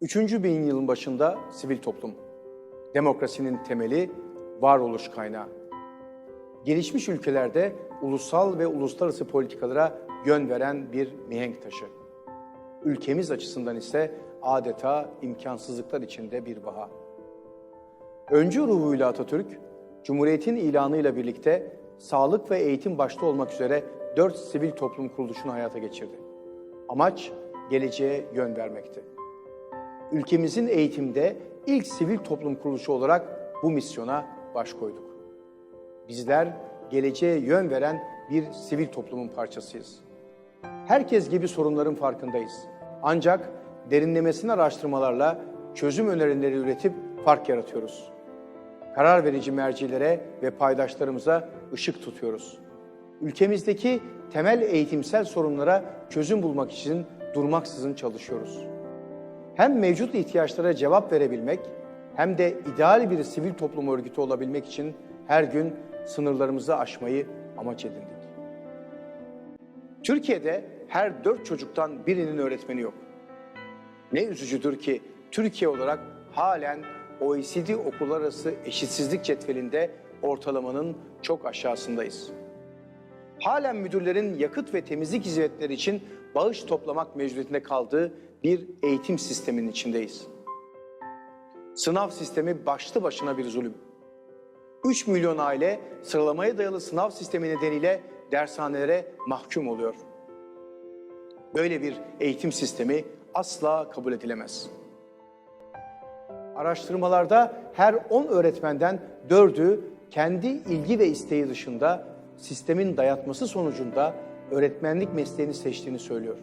Üçüncü bin yılın başında sivil toplum. Demokrasinin temeli, varoluş kaynağı. Gelişmiş ülkelerde ulusal ve uluslararası politikalara yön veren bir mihenk taşı. Ülkemiz açısından ise adeta imkansızlıklar içinde bir vaha. Öncü ruhuyla Atatürk, Cumhuriyet'in ilanıyla birlikte sağlık ve eğitim başta olmak üzere dört sivil toplum kuruluşunu hayata geçirdi. Amaç geleceğe yön vermekti. Ülkemizin eğitimde ilk sivil toplum kuruluşu olarak bu misyona baş koyduk. Bizler geleceğe yön veren bir sivil toplumun parçasıyız. Herkes gibi sorunların farkındayız. Ancak derinlemesine araştırmalarla çözüm önerileri üretip fark yaratıyoruz. Karar verici mercilere ve paydaşlarımıza ışık tutuyoruz. Ülkemizdeki temel eğitimsel sorunlara çözüm bulmak için durmaksızın çalışıyoruz. Hem mevcut ihtiyaçlara cevap verebilmek hem de ideal bir sivil toplum örgütü olabilmek için her gün sınırlarımızı aşmayı amaç edindik. Türkiye'de her dört çocuktan birinin öğretmeni yok. Ne üzücüdür ki Türkiye olarak halen OECD okullar arası eşitsizlik cetvelinde ortalamanın çok aşağısındayız. Halen müdürlerin yakıt ve temizlik hizmetleri için bağış toplamak mecburiyetinde kaldığı bir eğitim sisteminin içindeyiz. Sınav sistemi başlı başına bir zulüm. 3 milyon aile sıralamaya dayalı sınav sistemi nedeniyle dershanelere mahkum oluyor. Böyle bir eğitim sistemi asla kabul edilemez. Araştırmalarda her 10 öğretmenden 4'ü kendi ilgi ve isteği dışında sistemin dayatması sonucunda öğretmenlik mesleğini seçtiğini söylüyor.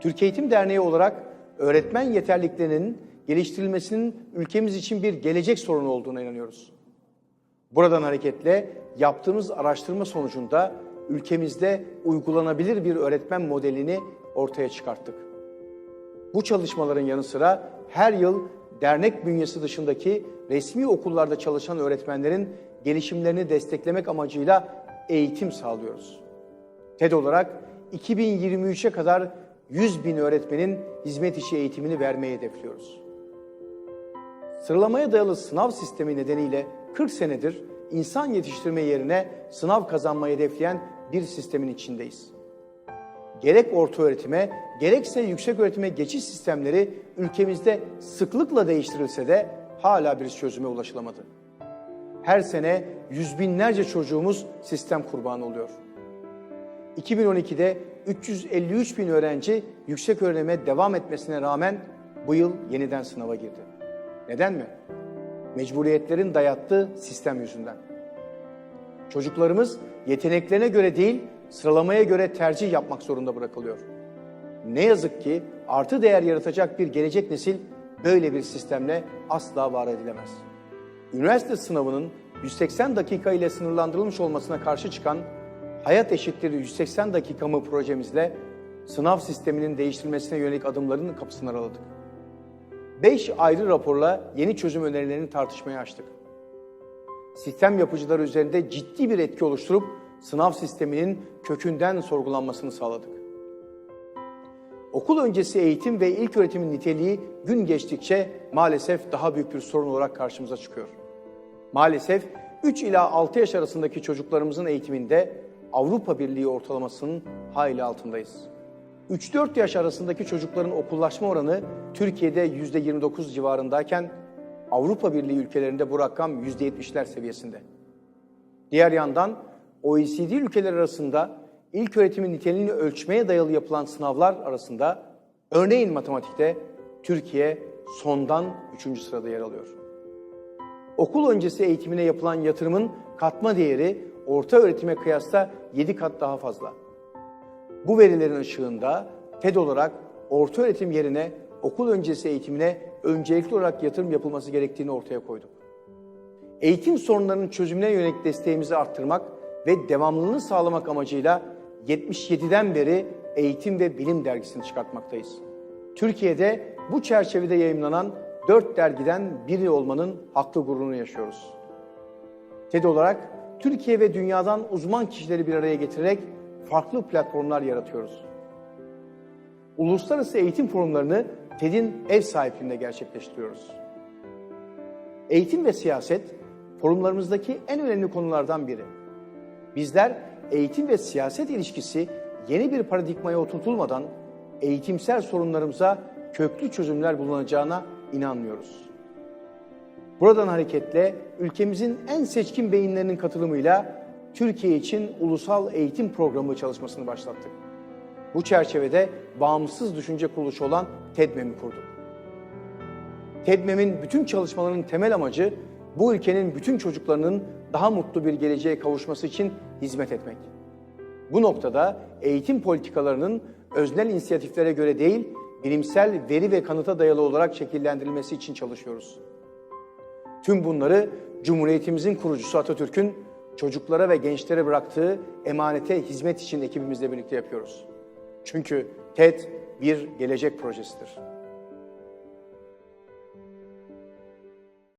Türkiye Eğitim Derneği olarak öğretmen yeterliliklerinin geliştirilmesinin ülkemiz için bir gelecek sorunu olduğuna inanıyoruz. Buradan hareketle yaptığımız araştırma sonucunda ülkemizde uygulanabilir bir öğretmen modelini ortaya çıkarttık. Bu çalışmaların yanı sıra her yıl dernek bünyesi dışındaki resmi okullarda çalışan öğretmenlerin gelişimlerini desteklemek amacıyla eğitim sağlıyoruz. TED olarak 2023'e kadar 100 bin öğretmenin hizmet içi eğitimini vermeyi hedefliyoruz. Sıralamaya dayalı sınav sistemi nedeniyle 40 senedir insan yetiştirme yerine sınav kazanmayı hedefleyen bir sistemin içindeyiz. Gerek orta öğretime, gerekse yüksek öğretime geçiş sistemleri ülkemizde sıklıkla değiştirilse de hala bir çözüme ulaşılamadı. Her sene yüz binlerce çocuğumuz sistem kurbanı oluyor. 2012'de 353 bin öğrenci yüksek öğrenime devam etmesine rağmen bu yıl yeniden sınava girdi. Neden mi? Mecburiyetlerin dayattığı sistem yüzünden. Çocuklarımız yeteneklerine göre değil, sıralamaya göre tercih yapmak zorunda bırakılıyor. Ne yazık ki artı değer yaratacak bir gelecek nesil böyle bir sistemle asla var edilemez. Üniversite sınavının 180 dakika ile sınırlandırılmış olmasına karşı çıkan Hayat Eşittir 180 dakika mı projemizle sınav sisteminin değiştirilmesine yönelik adımların kapısını araladık. 5 ayrı raporla yeni çözüm önerilerini tartışmaya açtık. Sistem yapıcıları üzerinde ciddi bir etki oluşturup sınav sisteminin kökünden sorgulanmasını sağladık. Okul öncesi eğitim ve ilk öğretimin niteliği gün geçtikçe maalesef daha büyük bir sorun olarak karşımıza çıkıyor. Maalesef 3 ila 6 yaş arasındaki çocuklarımızın eğitiminde Avrupa Birliği ortalamasının hayli altındayız. 3-4 yaş arasındaki çocukların okullaşma oranı Türkiye'de %29 civarındayken Avrupa Birliği ülkelerinde bu rakam %70'ler seviyesinde. Diğer yandan OECD ülkeleri arasında ilk öğretimin niteliğini ölçmeye dayalı yapılan sınavlar arasında örneğin matematikte Türkiye sondan 3. sırada yer alıyor. Okul öncesi eğitimine yapılan yatırımın katma değeri orta öğretime kıyasla 7 kat daha fazla. Bu verilerin ışığında TED olarak orta öğretim yerine okul öncesi eğitimine öncelikli olarak yatırım yapılması gerektiğini ortaya koyduk. Eğitim sorunlarının çözümüne yönelik desteğimizi arttırmak ve devamlılığını sağlamak amacıyla 77'den beri Eğitim ve Bilim dergisini çıkartmaktayız. Türkiye'de bu çerçevede yayımlanan 4 dergiden biri olmanın haklı gururunu yaşıyoruz. TED olarak Türkiye ve dünyadan uzman kişileri bir araya getirerek farklı platformlar yaratıyoruz. Uluslararası eğitim forumlarını TED'in ev sahipliğinde gerçekleştiriyoruz. Eğitim ve siyaset forumlarımızdaki en önemli konulardan biri. Bizler eğitim ve siyaset ilişkisi yeni bir paradigmaya oturtulmadan eğitimsel sorunlarımıza köklü çözümler bulunacağına inanmıyoruz. Buradan hareketle ülkemizin en seçkin beyinlerinin katılımıyla Türkiye için ulusal eğitim programı çalışmasını başlattık. Bu çerçevede bağımsız düşünce kuruluşu olan TEDMEM'i kurduk. TEDMEM'in bütün çalışmalarının temel amacı bu ülkenin bütün çocuklarının daha mutlu bir geleceğe kavuşması için hizmet etmek. Bu noktada eğitim politikalarının öznel inisiyatiflere göre değil, bilimsel veri ve kanıta dayalı olarak şekillendirilmesi için çalışıyoruz. Tüm bunları Cumhuriyetimizin kurucusu Atatürk'ün çocuklara ve gençlere bıraktığı emanete hizmet için ekibimizle birlikte yapıyoruz. Çünkü TED bir gelecek projesidir.